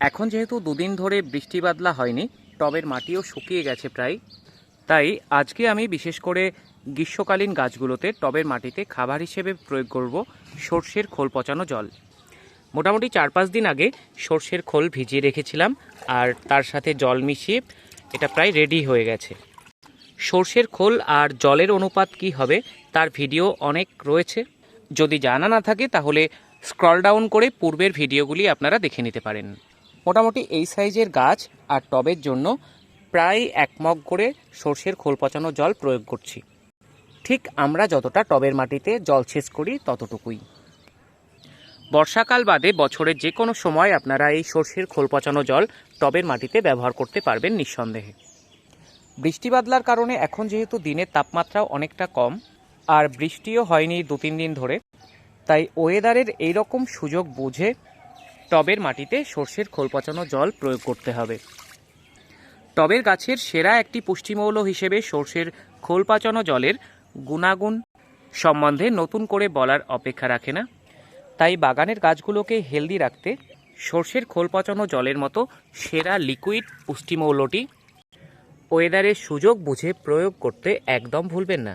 এখন যেহেতু দুদিন ধরে বৃষ্টি বাদলা হয়নি, টবের মাটিও শুকিয়ে গেছে প্রায়। তাই আজকে আমি বিশেষ করে গ্রীষ্মকালীন গাছগুলোতে টবের মাটিতে খাবার হিসেবে প্রয়োগ করব সর্ষের খোল পচানো জল। মোটামুটি চার পাঁচ দিন আগে সর্ষের খোল ভিজিয়ে রেখেছিলাম আর তার সাথে জল মিশিয়ে এটা প্রায় রেডি হয়ে গেছে। সর্ষের খোল আর জলের অনুপাত কি হবে তার ভিডিও অনেক রয়েছে। যদি জানা না থাকে তাহলে স্ক্রল ডাউন করে পূর্বের ভিডিওগুলি আপনারা দেখে নিতে পারেন। মোটামুটি এই সাইজের গাছ আর টবের জন্য প্রায় এক মগ করে সর্ষের খোল পচানো জল প্রয়োগ করছি। ঠিক আমরা যতটা টবের মাটিতে জল সেচ করি ততটুকুই। বর্ষাকাল বাদে বছরের যে কোনো সময় আপনারা এই সর্ষের খোল পচানো জল টবের মাটিতে ব্যবহার করতে পারবেন নিঃসন্দেহে। বৃষ্টি বাদলার কারণে এখন যেহেতু দিনের তাপমাত্রাও অনেকটা কম আর বৃষ্টিও হয়নি দু তিন দিন ধরে, তাই ওয়েদারের এইরকম সুযোগ বুঝে টবের মাটিতে সর্ষের খোল পচানো জল প্রয়োগ করতে হবে। টবের গাছের সেরা একটি পুষ্টিমৌল হিসেবে সর্ষের খোল পাচানো জলের গুণাগুণ সম্বন্ধে নতুন করে বলার অপেক্ষা রাখে না। তাই বাগানের গাছগুলোকে হেলদি রাখতে সর্ষের খোল পচানো জলের মতো সেরা লিকুইড পুষ্টিমৌলটি ওয়েদারের সুযোগ বুঝে প্রয়োগ করতে একদম ভুলবেন না।